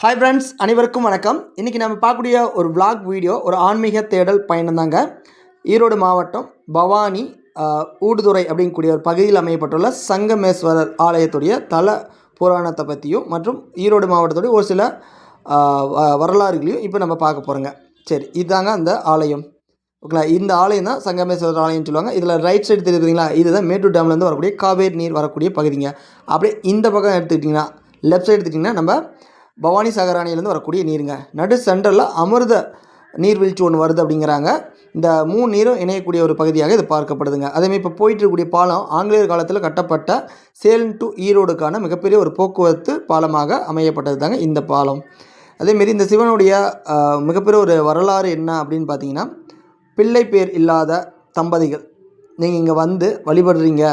Hi friends அனைவருக்கும் வணக்கம். இன்றைக்கி நம்ம பார்க்கக்கூடிய ஒரு விளாக் வீடியோ ஒரு ஆன்மீக தேடல் பயணம் தாங்க. ஈரோடு மாவட்டம் பவானி ஊடுதுறை அப்படிங்கக்கூடிய ஒரு பகுதியில் அமையப்பட்டுள்ள சங்கமேஸ்வரர் ஆலயத்துடைய தல புராணத்தை பற்றியும் மற்றும் ஈரோடு மாவட்டத்துடைய ஒரு சில வ- வரலாறுகளையும் இப்போ நம்ம பார்க்க போகிறோங்க சரி இதுதாங்க அந்த ஆலயம். ஓகேங்களா? இந்த ஆலயம் தான் சங்கமேஸ்வரர் ஆலயம்னு சொல்லுவாங்க. இதில் ரைட் சைடு தெரியுதுங்களா? இதுதான் மேட்டூர் டேம்லேருந்து வரக்கூடிய காவேரி நீர் வரக்கூடிய பகுதிங்க. அப்படியே இந்த பக்கம் எடுத்துக்கிட்டிங்கன்னா லெஃப்ட் சைடு எடுத்துக்கிட்டிங்கன்னா நம்ம பவானி சாகர் அணையிலேருந்து வரக்கூடிய நீருங்க. நடு சென்டரில் அமிர்த நீர்வீழ்ச்சி ஒன்று வருது அப்படிங்கிறாங்க. இந்த மூணு நீரும் இணையக்கூடிய ஒரு பகுதியாக இது பார்க்கப்படுதுங்க. அதேமாதிரி இப்போ போயிட்டு இருக்கக்கூடிய பாலம் ஆங்கிலேயர் காலத்தில் கட்டப்பட்ட சேலம் டு ஈரோடுக்கான மிகப்பெரிய ஒரு போக்குவரத்து பாலமாக அமையப்பட்டது தாங்க இந்த பாலம். அதேமாரி இந்த சிவனுடைய மிகப்பெரிய ஒரு வரலாறு என்ன அப்படின்னு பார்த்தீங்கன்னா பிள்ளை பேர் இல்லாத தம்பதிகள். நீங்கள் இங்கே வந்து வழிபடுறீங்க.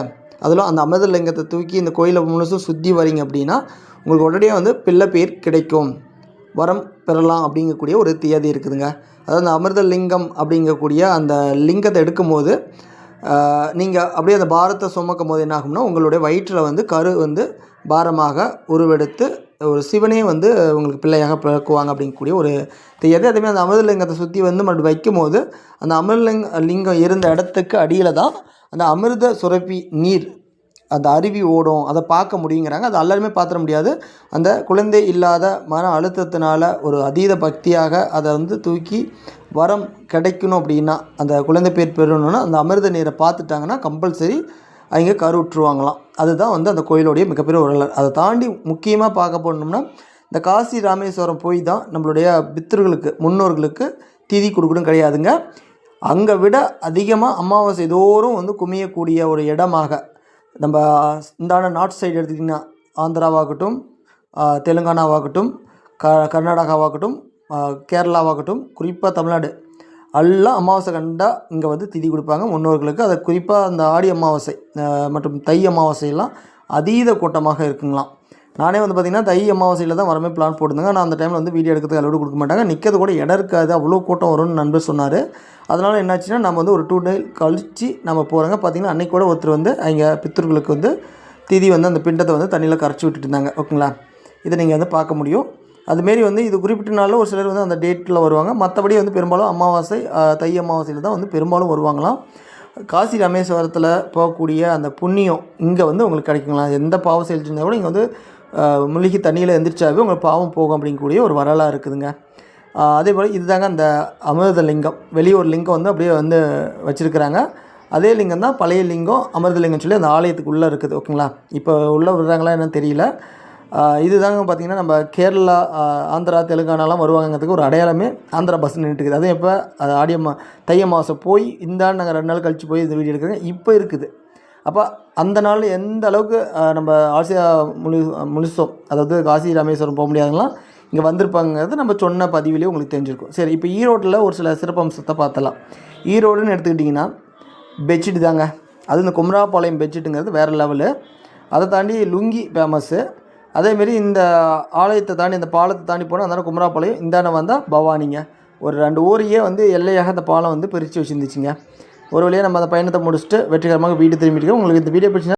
அதிலும் அந்த அமிர்தலிங்கத்தை தூக்கி இந்த கோயிலை முழுசும் சுற்றி வரீங்க அப்படின்னா உங்களுக்கு உடனடியாக வந்து பிள்ளை பேர் கிடைக்கும். வரம் பெறலாம் அப்படிங்கக்கூடிய ஒரு தியதி இருக்குதுங்க. அதாவது அந்த அமிர்தலிங்கம் அப்படிங்கக்கூடிய அந்த லிங்கத்தை எடுக்கும்போது நீங்கள் அப்படியே அந்த பாரத்தை சுமக்கும் போது என்ன ஆகும்னா உங்களுடைய வயிற்றில் வந்து கரு வந்து பாரமாக உருவெடுத்து ஒரு சிவனே வந்து உங்களுக்கு பிள்ளையாக பிறக்குவாங்க அப்படிங்கக்கூடிய ஒரு தெரியாது அதேமாதிரி அந்த அமிர்தலிங்கத்தை சுற்றி வந்து மறுபடியும் வைக்கும்போது அந்த அமிர்தலிங்க லிங்கம் இருந்த இடத்துக்கு அடியில் தான் அந்த அமிர்த சுரப்பி நீர் அந்த அருவி ஓடும். அதை பார்க்க முடியுங்கிறாங்க. அது எல்லாருமே பார்த்துட முடியாது. அந்த குழந்தை இல்லாத மன அழுத்தத்தினால ஒரு அதீத பக்தியாக அதை வந்து தூக்கி வரம் கிடைக்கணும் அப்படின்னா அந்த குழந்தை பேர் பெறணும்னா அந்த அமிர்த நீரை பார்த்துட்டாங்கன்னா கம்பல்சரி அவங்க கருவுற்றுவாங்களாம் அதுதான் வந்து அந்த கோயிலுடைய மிகப்பெரிய ஒரு வரலாறு. அதை தாண்டி முக்கியமாக பார்க்க போனோம்னா இந்த காசி ராமேஸ்வரம் போய் தான் நம்மளுடைய பித்தர்களுக்கு முன்னோர்களுக்கு திதி கொடுக்கணும் கிடையாதுங்க அங்கே விட அதிகமாக அமாவாசை தோறும் வந்து குமியக்கூடிய ஒரு இடமாக நம்ம இந்தாண்ட நார்த் சைடு எடுத்துக்கிட்டிங்கன்னா ஆந்திராவாகட்டும் தெலுங்கானாவாகட்டும் க கர்நாடகாவாகட்டும் கேரளாவாகட்டும் குறிப்பாக தமிழ்நாடு எல்லாம் அமாவாசை கண்டா இங்கே வந்து திதி கொடுப்பாங்க. முன்னோர்களுக்கு அதை குறிப்பாக அந்த ஆடி அமாவாசை மற்றும் தை அமாவாசையெல்லாம் அதீத கூட்டமாக இருக்குங்களாம். நானே வந்து பார்த்திங்கன்னா தை அமாவாசையில் தான் வரமே பிளான் போட்டிருந்தேங்க. ஆனால் அந்த டைமில் வந்து வீடியோ எடுக்கிறதுக்கு அளவு கொடுக்க மாட்டாங்க. நிற்கிறது கூட இடம் இருக்காது. அவ்வளோ கூட்டம் வரும்னு நண்பர் சொன்னார். அதனால் என்னாச்சுன்னா நம்ம வந்து ஒரு டூ டே கழித்து நம்ம போகிறாங்க பார்த்திங்கன்னா அன்றைக்கி கூட ஒருத்தர் வந்து அவங்க பித்தர்களுக்கு வந்து திதி வந்து அந்த பிண்டத்தை வந்து தண்ணியில் கரைச்சி விட்டுட்டு இருந்தாங்க. ஓகேங்களா? இதை நீங்கள் வந்து பார்க்க முடியும். அதுமாரி வந்து இது குறிப்பிட்ட நாளில் ஒரு சிலர் வந்து அந்த டேட்டில் வருவாங்க. மற்றபடி வந்து பெரும்பாலும் அமாவாசை தை அமாவாசையில் தான் வந்து பெரும்பாலும் வருவாங்களாம். காசி ராமேஸ்வரத்தில் போகக்கூடிய அந்த புண்ணியம் இங்கே வந்து உங்களுக்கு கிடைக்குங்களா? எந்த பாவம் செலுத்திருந்தா கூட இங்கே வந்து முழுகி தண்ணியில் எந்திரிச்சாவே உங்களுக்கு பாவம் போகும் அப்படிங்கக்கூடிய ஒரு வரலாறு இருக்குதுங்க. அதே போல் இதுதாங்க அந்த அமிர்த லிங்கம் வெளியூர் லிங்கம் வந்து அப்படியே வந்து வச்சுருக்கிறாங்க. அதே லிங்கம் தான் பழைய லிங்கம் அமிர்தலிங்கம் சொல்லி அந்த ஆலயத்துக்கு உள்ளே இருக்குது. ஓகேங்களா? இப்போ உள்ளே விடுறாங்களா என்னன்னு தெரியல. இதுதாங்க பார்த்தீங்கன்னா நம்ம கேரளா ஆந்திரா தெலுங்கானாலாம் வருவாங்கிறதுக்கு ஒரு அடையாளமே ஆந்திரா பஸ் நின்றுட்டுருக்குது அதுவும் இப்போ அது ஆடிய மா தை மாதம் போய் இந்த ஆண்டு நாங்கள் ரெண்டு நாள் கழித்து போய் இந்த வீடியோ எடுக்கிறேன் இப்போ இருக்குது. அப்போ அந்த நாள் எந்த அளவுக்கு நம்ம ஆசியா முழு முழுசோம் அதாவது காசி ராமேஸ்வரம் போக முடியாதுங்களாம் இங்கே வந்திருப்பாங்கிறது நம்ம சொன்ன பதிவிலே உங்களுக்கு தெரிஞ்சிருக்கும். சரி இப்போ ஈரோட்டில் ஒரு சில சிறப்பம்சத்தை பார்த்தலாம். ஈரோடுன்னு எடுத்துக்கிட்டிங்கன்னா பெட்ஷீட் தாங்க. அது இந்த குமராபாளையம் பெட்ஷீட்டுங்கிறது வேறு லெவலு அதை தாண்டி லுங்கி ஃபேமஸ்ஸு அதேமாரி இந்த ஆலயத்தை தாண்டி இந்த பாலத்தை தாண்டி போனால் அந்தாண்ட குமராப்பாளையம் இந்தாண்ட வந்தால் பவானிங்க ஒரு ரெண்டு ஊரையே வந்து எல்லையாக அந்த பாலம் வந்து பிரித்து வச்சுருந்துச்சுங்க ஒரு வழியாக நம்ம அந்த பயணத்தை முடிச்சுட்டு வெற்றிகரமாக வீடு திரும்பிட்டு இருக்கோம். உங்களுக்கு இந்த வீடியோ பிடிச்சினா